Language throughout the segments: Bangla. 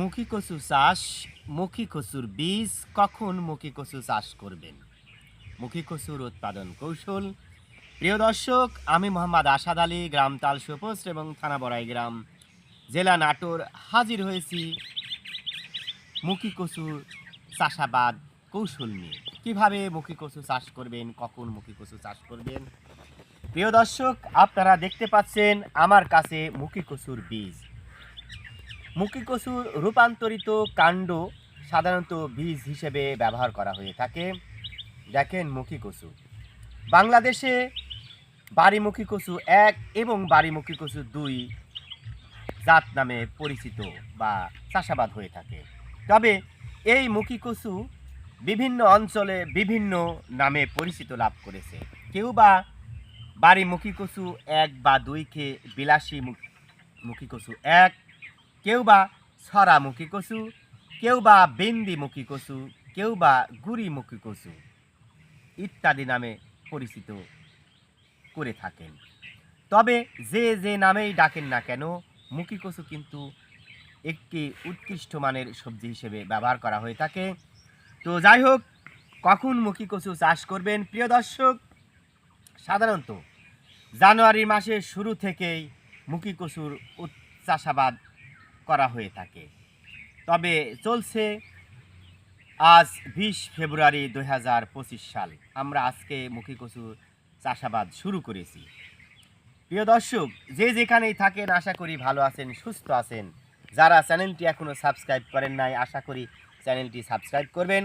মুখী কচু চাষ মুখী কচুর বীজ কখন মুখী কচু চাষ করবেন? মুখী কচুর উৎপাদন কৌশল। প্রিয় দর্শক, আমি মোহাম্মদ আসাদ আলী, গ্রাম তালসু পোস্ট এবং থানা বড়াই গ্রাম, জেলা নাটোর হাজির হয়েছি মুখী কচুর চাষাবাদ কৌশল নিয়ে। কীভাবে মুখী কচু চাষ করবেন, কখন মুখী কচু চাষ করবেন? প্রিয় দর্শক, আপনারা দেখতে পাচ্ছেন আমার কাছে মুখী কচুর বীজ মুখী কচুর রূপান্তরিত কাণ্ড সাধারণত বীজ হিসেবে ব্যবহার করা হয়ে থাকে। দেখেন মুখী কচু বাংলাদেশে বাড়িমুখী কচু এক এবং বাড়িমুখী কচু দুই জাত নামে পরিচিত বা চাষাবাদ হয়ে থাকে। তবে এই মুখী কচু বিভিন্ন অঞ্চলে বিভিন্ন নামে পরিচিত লাভ করেছে। কেউ বা বাড়িমুখী কচু এক বা দুইকে বিলাসী মুখ- কচু এক কেউ বা ছড়ামুখী কচু কেউ বা বেন্দিমুখী কচু কেউ বা গুড়িমুখী কচু ইত্যাদি নামে পরিচিত করে থাকেন। তবে যে যে নামেই ডাকেন না কেন, মুখী কচু কিন্তু একটি উৎকৃষ্ট মানের সবজি হিসেবে ব্যবহার করা হয়ে থাকে। তো যাই হোক, কখন মুখী কচু চাষ করবেন প্রিয় দর্শক? সাধারণত জানুয়ারি মাসের শুরু থেকেই মুখী কচুর চাষাবাদ করা হয়ে থাকে। তবে চলছে আজ বিশ ফেব্রুয়ারি দুই হাজার পঁচিশ সাল। আমরা আজকে মুখী কচুর চাষাবাদ শুরু করেছি। প্রিয় দর্শক, যে যেখানেই থাকেন, আশা করি ভালো আছেন, সুস্থ আছেন। যারা চ্যানেলটি এখনও সাবস্ক্রাইব করেন নাই, আশা করি চ্যানেলটি সাবস্ক্রাইব করবেন।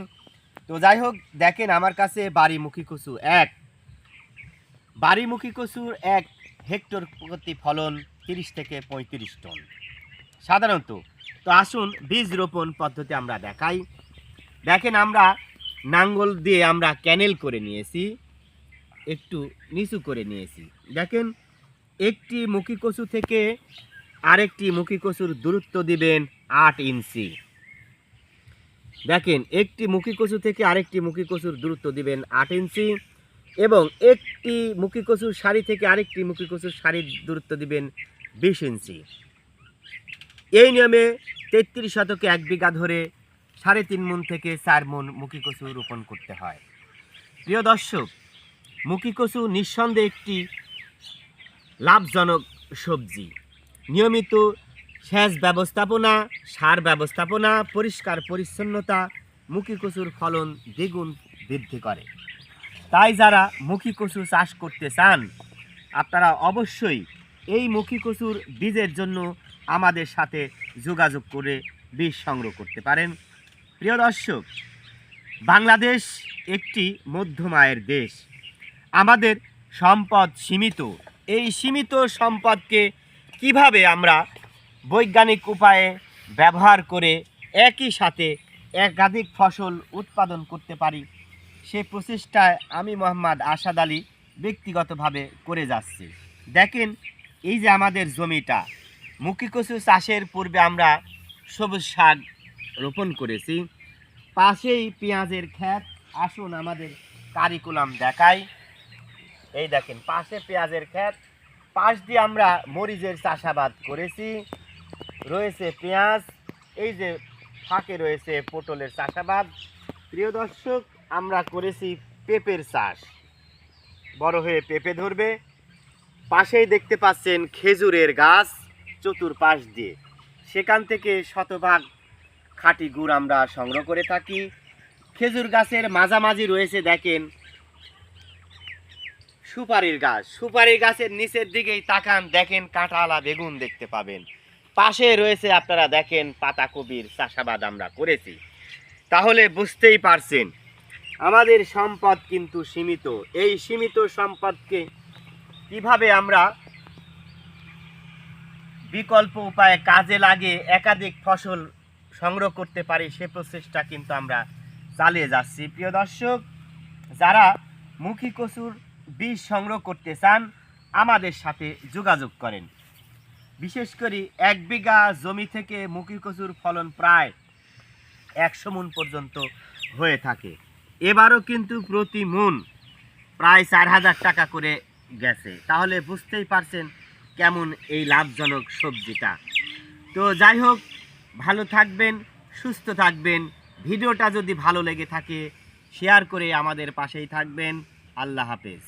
তো যাই হোক, দেখেন আমার কাছে বাড়িমুখী কচু এক। বাড়িমুখী কচুর এক হেক্টর প্রতি ফলন তিরিশ থেকে পঁয়ত্রিশ টন। সাধারণত। তো আসুন বীজ রোপণ পদ্ধতি আমরা দেখাই। দেখেন আমরা নাঙ্গল দিয়ে আমরা ক্যানেল করে নিয়েছি। একটু নিচু করে নিয়েছি। দেখেন, একটি মুখী কচু থেকে আরেকটি মুখী কচুর দূরত্ব দিবেন আট ইঞ্চি। দেখেন, একটি মুখী কচু থেকে আরেকটি মুখী কচুর দূরত্ব দিবেন আট ইঞ্চি এবং একটি মুখী কচুর শাড়ি থেকে আরেকটি মুখী কচুর শাড়ির দূরত্ব দিবেন বিশ ইঞ্চি। এই নিয়মে তেত্রিশ শতকে এক বিঘা ধরে সাড়ে তিন মন থেকে চার মন মুখী কচু রোপণ করতে হয়। প্রিয় দর্শক মুখী কচু নিঃসন্দেহে একটি লাভজনক সবজি। নিয়মিত সেচ ব্যবস্থাপনা, সার ব্যবস্থাপনা, পরিষ্কার পরিচ্ছন্নতা মুখী কচুর ফলন দ্বিগুণ বৃদ্ধি করে। তাই যারা মুখী কচু চাষ করতে চান, আপনারা অবশ্যই এই মুখী কচুর বীজের জন্য আমাদের সাথে যোগাযোগ করে বীজ সংগ্রহ করতে পারেন। প্রিয় দর্শক, বাংলাদেশ একটি মধ্যম আয়ের দেশ। আমাদের সম্পদ সীমিত। এই সীমিত সম্পদকে কীভাবে আমরা বৈজ্ঞানিক উপায়ে ব্যবহার করে একই সাথে একাধিক ফসল উৎপাদন করতে পারি, সে প্রচেষ্টায় আমি মোহাম্মদ আসাদ আলী ব্যক্তিগতভাবে করে যাচ্ছি। দেখেন, এই যে আমাদের জমিটা মুখী কচু চাষের পূর্বে আমরা সবুজ শাক রোপণ করেছি। পাশেই পেঁয়াজের ক্ষেত, আসুন আমাদের কারিকুলাম দেখাই। এই দেখেন, পাশে পেঁয়াজের ক্ষেত, পাশ দিয়ে আমরা মরিচের চাষাবাদ করেছি। রয়েছে পেঁয়াজ, এই যে ফাঁকে রয়েছে পটলের চাষাবাদ। প্রিয় দর্শক, আমরা করেছি পেঁপের চাষ। বড় হয়ে পেঁপে ধরবে। পাশেই দেখতে পাচ্ছেন খেজুরের গাছ। চতুর্পাশ দিয়ে। সেখান থেকে শতভাগ খাঁটি গুড় আমরা সংগ্রহ করে থাকি। খেজুর গাছের মাঝামাঝি রয়েছে, দেখেন। সুপারির গাছ। সুপারি গাছের নিচের দিকেই তাকান, দেখেন কাঁঠালা বেগুন দেখতে পাবেন। পাশে রয়েছে আপনারা দেখেন পাতাকপির চাষাবাদ আমরা করেছি। তাহলে বুঝতেই পারছেন, আমাদের সম্পদ কিন্তু সীমিত। এই সীমিত সম্পদকে কীভাবে আমরা বিকল্প উপায়ে কাজে লাগে একাধিক ফসল সংগ্রহ করতে পারি, সে প্রচেষ্টা কিন্তু আমরা চালিয়ে যাচ্ছি। প্রিয় দর্শক, যারা মুখী কচুর বীজ সংগ্রহ করতে চান, আমাদের সাথে যোগাযোগ করেন। বিশেষ করে এক বিঘা জমি থেকে মুখী কচুর ফলন প্রায় একশো মন পর্যন্ত হয়ে থাকে। এবারও কিন্তু প্রতি মন প্রায় চার হাজার টাকা করে গেছে। তাহলে বুঝতেই পারছেন কেমন এই লাভজনক সবজিটা। তো যাই হোক, ভালো থাকবেন, সুস্থ থাকবেন। ভিডিওটা যদি ভালো লেগে থাকে শেয়ার করে আমাদের পাশেই থাকবেন। আল্লাহ হাফেজ।